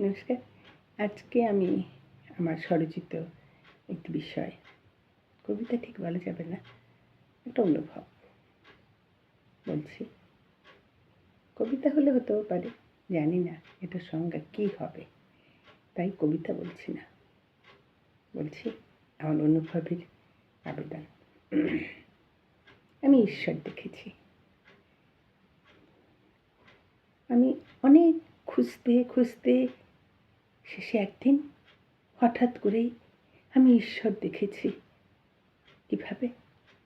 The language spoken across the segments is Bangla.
নমস্কার। আজকে আমি আমার স্বরচিত একটি বিষয়। কবিতা ঠিক বলা যাবে না, একটা অনুভব বলছি। কবিতা হলে হতেও পারে, জানি না এটার সংজ্ঞা কী হবে, তাই কবিতা বলছি না। বলছি আমার অনুভবের আবেদন। আমি ঈশ্বর দেখেছি। আমি অনেক খুঁজতে খুঁজতে শেষে একদিন হঠাৎ করেই আমি ঈশ্বর দেখেছি। কীভাবে?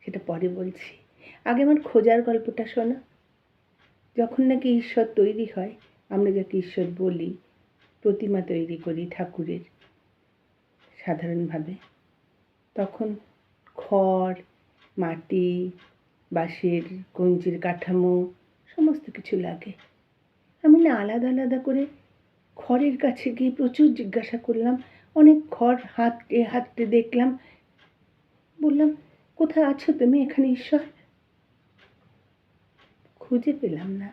সেটা পরে বলছি। আগে আমার খোঁজার গল্পটা শোনা। যখন নাকি ঈশ্বর তৈরি হয়, আমরা যাকে ঈশ্বর বলি, প্রতিমা তৈরি করি ঠাকুরের সাধারণভাবে। তখন খড়, মাটি, বাঁশের কঞ্চির কাঠামো, সমস্ত কিছু লাগে। আমি না আলাদা আলাদা করে খড়ের কাছে গিয়ে প্রচুর জিজ্ঞাসা করলাম, অনেক খড় হাতটে হাতটে দেখলাম। বললাম, কোথায় আছো তুমি এখানে, ঈশ্বর? খুঁজে পেলাম না।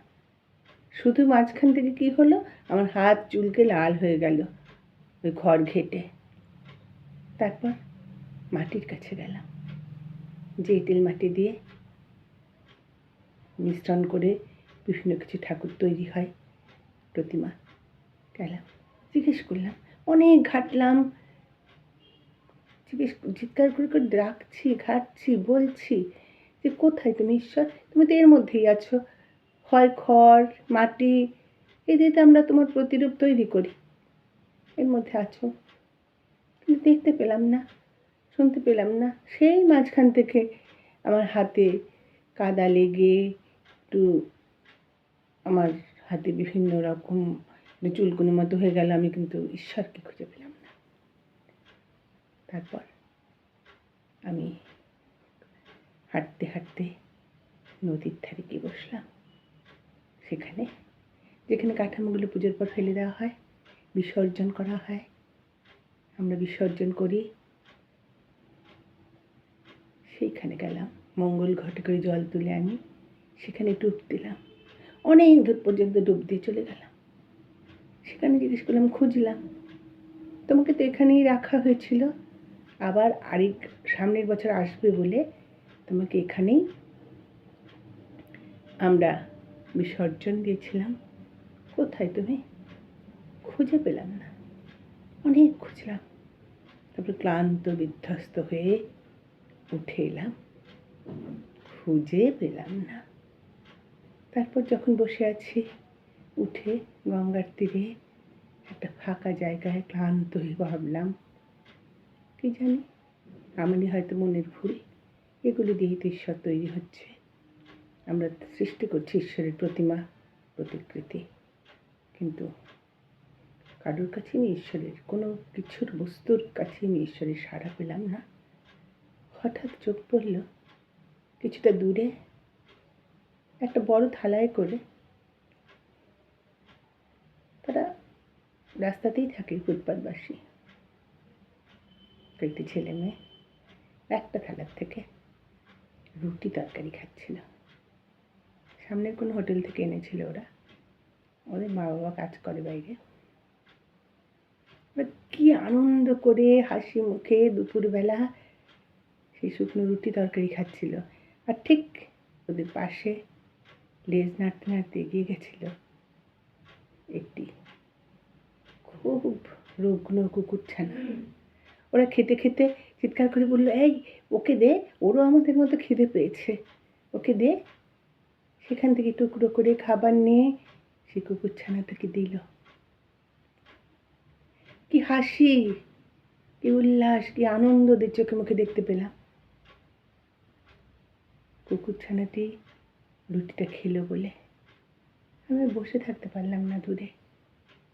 শুধু মাঝখান থেকে কি হলো? আমার হাত চুলকে লাল হয়ে গেল ওই খড় ঘেটে। তারপর মাটির কাছে গেলাম। যে এঁটেল মাটি দিয়ে মিশ্রণ করে বিভিন্ন কিছু ঠাকুর তৈরি হয় প্রতিমা। গেলাম, জিজ্ঞেস করলাম, অনেক ঘাটলাম। জিজ্ঞেস চিৎকার করে করে ডাকছি, ঘাটছি, বলছি যে, কোথায় তুমি ঈশ্বর? তুমি তো এর মধ্যেই আছো। হয় খড়, মাটি, এই দিয়ে আমরা তোমার প্রতিরূপ তৈরি করি। এর মধ্যে আছো। কিন্তু দেখতে পেলাম না, শুনতে পেলাম না। সেই মাঝখান থেকে আমার হাতে কাদা লেগে একটু আমার হাতে বিভিন্ন রকম চুলকুনির মতো হয়ে গেল আমি কিন্তু ঈশ্বরকে খুঁজে পেলাম না। তারপর আমি হাঁটতে হাঁটতে নদীর ধারে গিয়ে বসলাম। সেখানে যেখানে কাঠামোগুলো পুজোর পর ফেলে দেওয়া হয়, বিসর্জন করা হয়। আমরা বিসর্জন করি। সেইখানে গেলাম, মঙ্গল ঘটে করে জল তুলে আনি, সেখানে ডুব দিলাম। অনেক দূর পর্যন্ত ডুব দিয়ে চলে গেলাম। সেখানে জিজ্ঞেস করলাম খুঁজলাম তোমাকে তো এখানেই রাখা হয়েছিল। আবার আরেক সামনের বছর আসবে বলে তোমাকে এখানেই আমরা বিসর্জন দিয়েছিলাম। কোথায় তুমি? খুঁজে পেলাম না। অনেক খুঁজলাম। তারপর ক্লান্ত, বিধ্বস্ত হয়ে উঠে এলাম। খুঁজে পেলাম না। তারপর যখন বসে আছি উঠে গঙ্গার তীরে একটা ফাঁকা জায়গায় ক্লান্ত হয়ে ভাবলাম, কি জানি? আমারই হয়তো মনের ভুল। এগুলো দিয়েই তো ঈশ্বর তৈরি হচ্ছে। আমরা সৃষ্টি করছি ঈশ্বরের প্রতিমা, প্রতিকৃতি। কিন্তু কারোর কাছে আমি ঈশ্বরের কোনো কিছুর বস্তুর কাছে আমি ঈশ্বরের সাড়া পেলাম না। হঠাৎ চোখ পড়ল, কিছুটা দূরে একটা বড় থালায় করে তারা রাস্তাতেই থাকে ফুটপাতবাসী। কয়েকটি ছেলে মেয়ে একটা থালার থেকে রুটি তরকারি খাচ্ছিল। সামনের কোনো হোটেল থেকে এনেছিল ওরা। ওদের মা বাবা কাজ করে বাইরে। এবার কী আনন্দ করে হাসি মুখে দুপুরবেলা সেই শুকনো রুটি তরকারি খাচ্ছিল। আর ঠিক ওদের পাশে লেজ নাড়তে নাড়তে এগিয়ে গেছিল একটি খুব রুগ্ন কুকুরছানা ওরা খেতে খেতে চিৎকার করে বলল, এই, ওকে দে, ওরও আমাদের মতো খিদে পেয়েছে। ওকে দে। সেখান থেকে টুকরো করে খাবার নিয়ে সে কুকুর কুকুরছানাটাকে দিল। কি হাসি, কি উল্লাস, কি আনন্দ ওদের চোখে মুখে দেখতে পেলাম। কুকুরছানাটি রুটিটা খেলো বলে। আমি বসে থাকতে পারলাম না দূরে,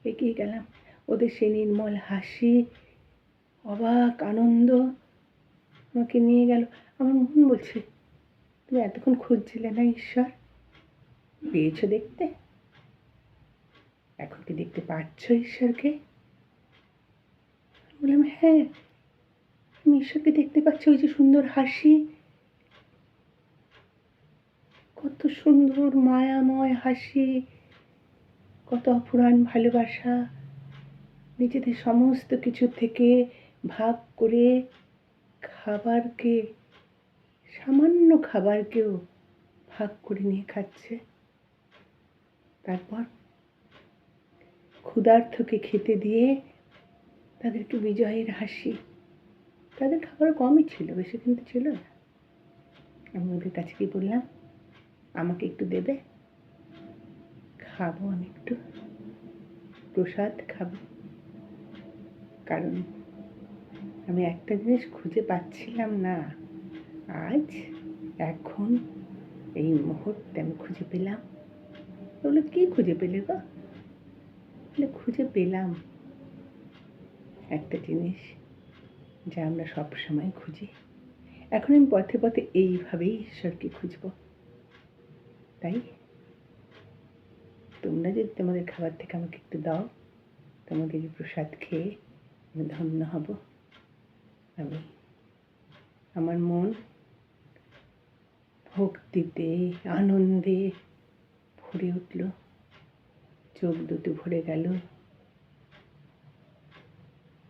এগিয়ে গেলাম। ওদের সেই নির্মল হাসি, অবাক আনন্দ আমাকে নিয়ে গেল। আমার মন বলছে, তুমি এতক্ষণ খুঁজছিলে না ঈশ্বর? পেয়েছ দেখতে? এখন কি দেখতে পাচ্ছ ঈশ্বরকে? বললাম হ্যাঁ আমি ঈশ্বরকে দেখতে পাচ্ছি, ওই যে সুন্দর হাসি। কত সুন্দর, মায়াময় হাসি, কত অপুরাণ ভালোবাসা। নিজেদের সমস্ত কিছু থেকে ভাগ করে খাবারকে, সামান্য খাবারকেও ভাগ করে নিয়ে খাচ্ছে। তারপর ক্ষুধার্থকে খেতে দিয়ে তাদেরকে বিজয়ের হাসি। তাদের খাবার কমই ছিল, বেশি কিন্তু ছিল না। আমি ওদের কাছে কি বললাম, আমাকে একটু দেবে? খাব আমি একটু। প্রসাদ খাব। কারণ আমি একটা জিনিস খুঁজে পাচ্ছিলাম না। আজ, এখন এই মুহূর্তে আমি খুঁজে পেলাম। বলল কি খুঁজে পেলে গো? বলে খুঁজে পেলাম। একটা জিনিস যা আমরা সব সময় খুঁজি। এখন আমি পথে পথে এইভাবেই ঈশ্বরকে খুঁজব। তাই? তোমরা যদি তোমাদের খাবার থেকে আমাকে একটু দাও তোমাদের প্রসাদ খেয়ে ধন্য হব। আমি আমার মন ভক্তিতে, আনন্দে ভরে উঠল। চোখ দুটো ভরে গেল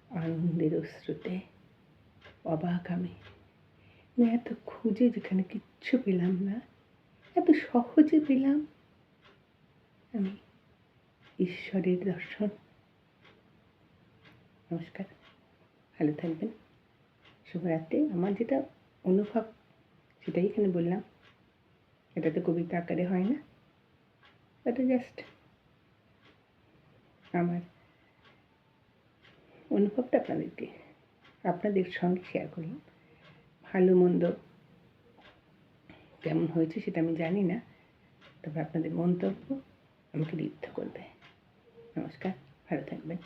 আনন্দের অশ্রুতে। অবাক আমি। এত খুঁজে যেখানে কিচ্ছু পেলাম না। এত সহজে পেলাম আমি ঈশ্বরের দর্শন। নমস্কার। ভালো থাকবেন। শুভরাত্রি। আমার যেটা অনুভব, সেটাই এখানে বললাম। এটা তো কবিতা আকারে হয় না। এটা জাস্ট আমার অনুভবটা আপনাদেরকে, আপনাদের সঙ্গে শেয়ার করলাম। ভালো, মন্দ কেমন হয়েছে সেটা আমি জানি না। তবে আপনাদের মন্তব্য আমাকে ঋদ্ধ করবে। নমস্কার। ভালো থাকবেন।